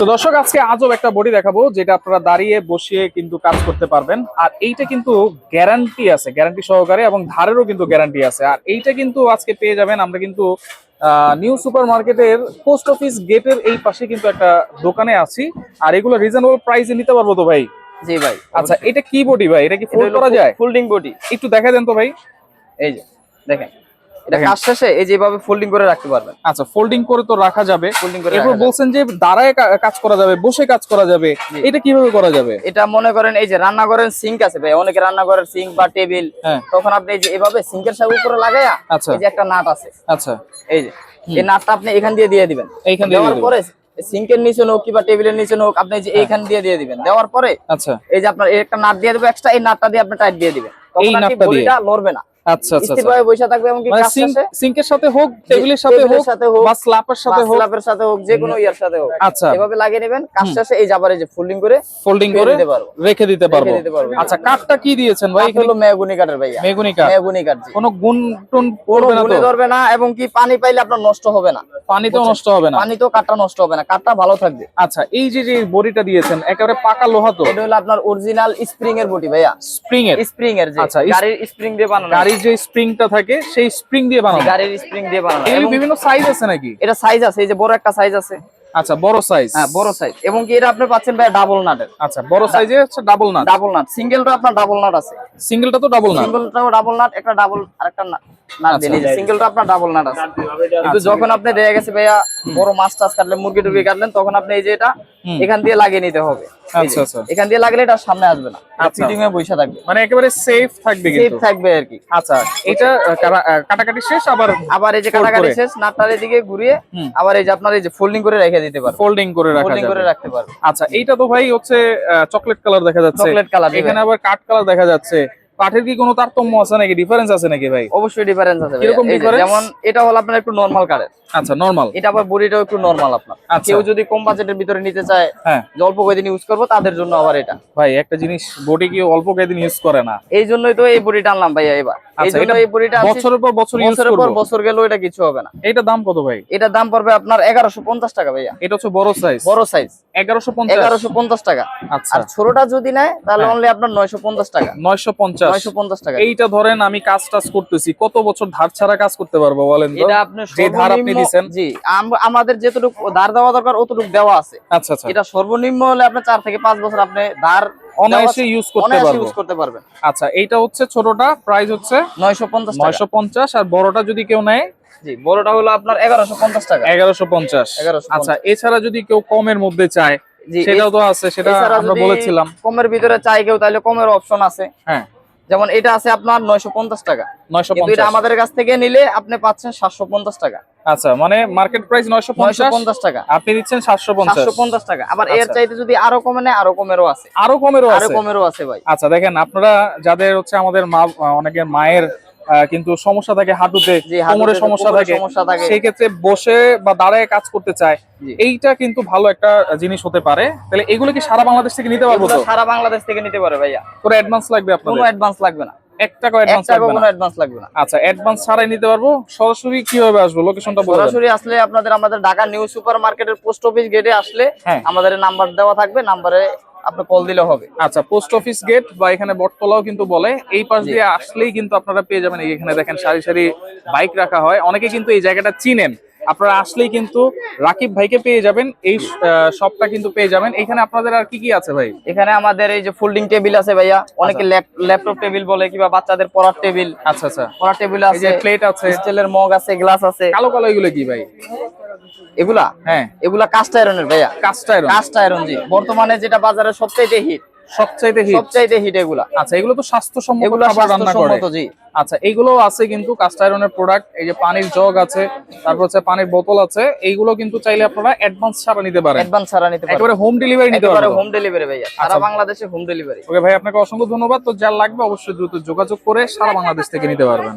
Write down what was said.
তো দর্শক আজকে আজব একটা বডি দেখাবো যেটা আপনারা দাঁড়িয়ে বসিয়ে কিন্তু কাজ করতে পারবেন। আর এইটা কিন্তু গ্যারান্টি আছে গ্যারান্টি সহকারে এবং ধারেরও কিন্তু গ্যারান্টি আছে। আর এইটা কিন্তু আজকে পেয়ে যাবেন আমরা কিন্তু নিউ সুপার মার্কেটের পোস্ট অফিস গেটের এই পাশে কিন্তু একটা দোকানে আছি। আর এগুলো রিজনেবল প্রাইসে নিতে পারব তো ভাই? জি ভাই আচ্ছা এটা কি বডি ভাই? এটা কি ফোল্ড করা যায়? ফোল্ডিং বডি একটু দেখা দেন তো ভাই। এই যে দেখেন। এটা কাজ শেষে এই যেভাবে ফোল্ডিং করে রাখতে পারবেন। আচ্ছা ফোল্ডিং করে তো রাখা যাবে। ফোল্ডিং করে এরপর বলছেন যে দাঁড়ায় কাজ করা যাবে বসে কাজ করা যাবে। এটা কীভাবে করা যাবে? এটা মনে করেন এই যে রান্নাঘরের সিঙ্ক আছে ভাই অনেকে রান্নাঘরের সিঙ্ক বা টেবিল হ্যাঁ। তখন আপনি এই যে এভাবে সিঙ্কের সাথে উপরে লাগাইয়া আচ্ছা। এই যে একটা নাট আছে। আচ্ছা। এই যে এই নাটটা আপনি এখান দিয়ে দিয়ে দিবেন। এইখান দিয়ে দেওয়ার পরে সিঙ্কের নিচে হোক কিংবা টেবিলের নিচে হোক আপনি যে এইখান দিয়ে দিয়ে দিবেন। দেওয়ার পরে আচ্ছা। এই যে আপনার একটা নাট দিয়ে দেবো এক্সট্রা এই নাটটা দিয়ে আপনি টাইট দিয়ে দিবেন। এই তখন আর কি নাটটা দিয়ে? লড়বে না। আচ্ছা আচ্ছা আচ্ছা। স্থিরভাবে বসে থাকবে এমনকি মানে কাজ শেষে সিঙ্কের সাথে হোক টেবিলের সাথে হোক বা স্ল্যাপের সাথে হোক। স্ল্যাবের সাথে হোক যে কোনো ইয়ার সাথে হোক। আচ্ছা। এভাবে লাগিয়ে নেবেন কাজ শেষে এই যাবার যে ফোল্ডিং করে ফোল্ডিং করে দিতে পারব। রেখে দিতে পারব। আচ্ছা কাঠটা কি দিয়েছেন ভাই হলো কাঠের ভাইয়া। মেগুনি কাঠ। মেহগুনি কাঠ জি। কোনো গুণ টুন পড়বে না তো? ধরবে না এবং কি পানি পাইলে আপনার নষ্ট হবে না। পানিতেও নষ্ট হবে না। পানি তো কাঠটা নষ্ট হবে না কাঠটা ভালো থাকবে। আচ্ছা এই যে যে বডিটা দিয়েছেন একেবারে পাকা লোহা তো? এটা হলো আপনার অরিজিনাল স্প্রিং এর বটি ভাইয়া। স্প্রিং এর স্প্রিং এর যে আচ্ছা, গাড়ির স্প্রিং দিয়ে বানানো গাড়ির যে স্প্রিংটা থাকে সেই স্প্রিং দিয়ে বানানো। গাড়ির স্প্রিং দিয়ে বানানো। এর বিভিন্ন সাইজ আছে নাকি? এটা সাইজ আছে এই যে বড় একটা সাইজ আছে। আচ্ছা বড় সাইজ হ্যাঁ বড় সাইজ এবং কি এটা আপনি পাচ্ছেন ভাইয়া ডাবল নাটের আচ্ছা বড় সাইজে হচ্ছে ডাবল নাট ডাবল নাট সিঙ্গেলটা আপনার ডাবল নাট আছে। সিঙ্গেলটা তো ডাবল নাট সিঙ্গেলটাও ডাবল নাট একটা ডাবল আরেকটা নাট দিন এই যে সিঙ্গেলটা আপনার ডাবল নাট আছে। কিন্তু যখন আপনি রয়ে গেছে ভাইয়া বড় মাছ টাছ কাটলেন মুরগি টুরগি কাটলেন তখন আপনি এই যে এটা এখান দিয়ে লাগিয়ে নিতে হবে। আচ্ছা, আচ্ছা। এখান দিয়ে লাগলে এটা সামনে আসবে না। সিটিং এ বসে থাকবে। মানে একেবারে সেফ থাকবে সেফ থাকবে আর কি। আচ্ছা এটা কাটা- কাটাকাটি শেষ আবার আবার এই যে কাটাকাটি। শেষ নাটটার এদিকে ঘুরিয়ে আবার এই যে আপনার এই যে ফোল্ডিং করে রেখে দিতে পারবে। ফোল্ডিং করে রাখা ফোল্ডিং করে রাখতে পারবে। আচ্ছা এইটা তো ভাই হচ্ছে চকলেট কালার দেখা যাচ্ছে। চকলেট কালার এখানে আবার কাঠ কালার দেখা যাচ্ছে। কাঠের কি কোনো তারতম্য আছে নাকি? ডিফারেন্স আছে নাকি ভাই? অবশ্যই ডিফারেন্স আছে এরকম difference? যেমন এটা হলো আপনার একটু নরমাল কারেন্ট আচ্ছা নরমাল এটা আবার বডিটাও একটু নরমাল আপনার। আচ্ছা। কেউ যদি কম বাজেটের ভিতরে নিতে চায় হ্যাঁ। অল্প কয়েকদিন ইউজ করব তাদের জন্য আবার এটা। ভাই একটা জিনিস বডি কি অল্প কয়েকদিন ইউজ করে না। এই জন্যই তো এই বডিটা আনলাম ভাইয়া এবার। আচ্ছা জন্য এটা এই বডিটা আনছি বছরের পর বছর বছরের পর বছর গেলেও এটা কিছু হবে না। এইটা দাম কত ভাই? এটার দাম পড়বে আপনার এগারোশো পঞ্চাশ টাকা ভাইয়া। এটা হচ্ছে বড় সাইজ বড় সাইজ এগারোশো এগারোশো পঞ্চাশ টাকা। আর ছোটটা যদি নেয় তাহলে হ্যাঁ। অনলি আপনার নয়শো পঞ্চাশ টাকা। নয়শো পঞ্চাশ। নয়শো পঞ্চাশ টাকা। এইটা ধরেন আমি কাজ টাজ করতেছি কত বছর ধার ছাড়া কাজ করতে পারব বলেন এটা আপনি যে ধার আপনি সর্বনিম্ন- জি আমাদের যেটুকু ধার দেওয়া দরকার অতটুকু দেওয়া আছে। আচ্ছা আচ্ছা। এটা সর্বনিম্ন হলে আপনি চার থেকে পাঁচ বছর আপনি ধার অনায়াসে ইউজ করতে পারব। ইউজ করতে পারবেন। আচ্ছা এইটা হচ্ছে ছোটটা প্রাইস হচ্ছে নয়শো পঞ্চাশ টাকা। নয়শো পঞ্চাশ আর বড়টা যদি কেউ নেয় জি বড়টা হলো আপনার এগারোশো পঞ্চাশ টাকা। এগারোশো পঞ্চাশ। 1150 আচ্ছা এছাড়া যদি কেউ কমের মধ্যে চায় সেটাও তো আছে সেটা আমরা বলেছিলাম। কমের ভিতরে চাই কেউ তাহলে কমের অপশন আছে। হ্যাঁ। যেমন এটা আছে আপনার নয়শো পঞ্চাশ টাকা। নয়শো এটা আমাদের কাছ থেকে নিলে আপনি পাচ্ছেন সাতশো পঞ্চাশ টাকা। আচ্ছা মানে মার্কেট প্রাইস নয়শো পঞ্চাশ? টাকা। আপনি দিচ্ছেন সাতশো পঞ্চাশ। টাকা। আবার এর আচ্ছা। চাইতে যদি আরও কমে নেয় আরও কমেরও আছে। আরও কমেরও আরও কমেরও আছে ভাই। আচ্ছা দেখেন আপনারা যাদের হচ্ছে আমাদের মা অনেকের মায়ের কিন্তু সমস্যা থাকে হাঁটুতে জি, হাঁটুতে কোমরে সমস্যা থাকে। সেই ক্ষেত্রে বসে বা দাঁড়ায় কাজ করতে চায়। এইটা কিন্তু ভালো একটা জিনিস হতে পারে। তাহলে এগুলো কি সারা বাংলাদেশ থেকে নিতে পারব তো? সারা বাংলাদেশ থেকে নিতে পারে ভাইয়া। পুরো অ্যাডভান্স লাগবে কোনো অ্যাডভান্স লাগবে না। এক টাকা অ্যাডভান্স লাগবে কোনো না? অ্যাডভান্স লাগবে না। আচ্ছা অ্যাডভান্স ছাড়াই নিতে পারব? সরাসরি কীভাবে আসব? লোকেশনটা সরাসরি আসলে আপনাদের আমাদের ঢাকা নিউ পোস্ট অফিস গেটে আসলে হ্যাঁ। আমাদের নাম্বার দেওয়া থাকবে। নাম্বারে আপনি কল দিলে হবে। আচ্ছা পোস্ট অফিস গেট বা এখানে বটতলাও কিন্তু বলে। এই পাশ দিয়ে আসলেই কিন্তু আপনারা পেয়ে যাবেন এখানে দেখেন সারি সারি বাইক রাখা হয়। অনেকে কিন্তু এই জায়গাটা চিনেন। আপনারা আসলেই কিন্তু রাকিব ভাইকে পেয়ে যাবেন এই শপটা কিন্তু পেয়ে যাবেন। এখানে আপনাদের আর কি কি আছে ভাই? এখানে আমাদের এই যে ফোল্ডিং টেবিল আছে ভাইয়া অনেকে ল্যাপটপ টেবিল বলে কিংবা বাচ্চাদের পড়ার টেবিল আচ্ছা আচ্ছা। পড়ার টেবিল এই যে আছে প্লেট আছে। স্টিলের মগ আছে গ্লাস আছে। কালো কালো এগুলো কি ভাই? এগুলা? হ্যাঁ। এগুলা কাস্ট আয়রনের ভাইয়া। কাস্ট আয়রন কাস্ট আয়রন জি। বর্তমানে যেটা বাজারে সবচাইতে হিট সবচাইতে হিট সবচাইতে হিট এগুলা। আচ্ছা এগুলো তো স্বাস্থ্যসম্মত এগুলো খাবার রান্না করে। স্বাস্থ্যসম্মত জি। আচ্ছা এইগুলো আছে কিন্তু কাস্ট আয়রনের প্রোডাক্ট এই যে পানির জগ আছে তারপর হচ্ছে পানির বোতল আছে এইগুলো কিন্তু চাইলে আপনারা অ্যাডভান্স ছাড়া নিতে পারেন। অ্যাডভান্স ছাড়া নিতে পারেন একেবারে হোম ডেলিভারি নিতে পারেন হোম ডেলিভারি ভাইয়া সারা আচ্ছা। বাংলাদেশে হোম ডেলিভারি ওকে ভাই আপনাকে অসংখ্য ধন্যবাদ। তো যা লাগবে অবশ্যই দ্রুত যোগাযোগ করে সারা বাংলাদেশ থেকে নিতে পারবেন।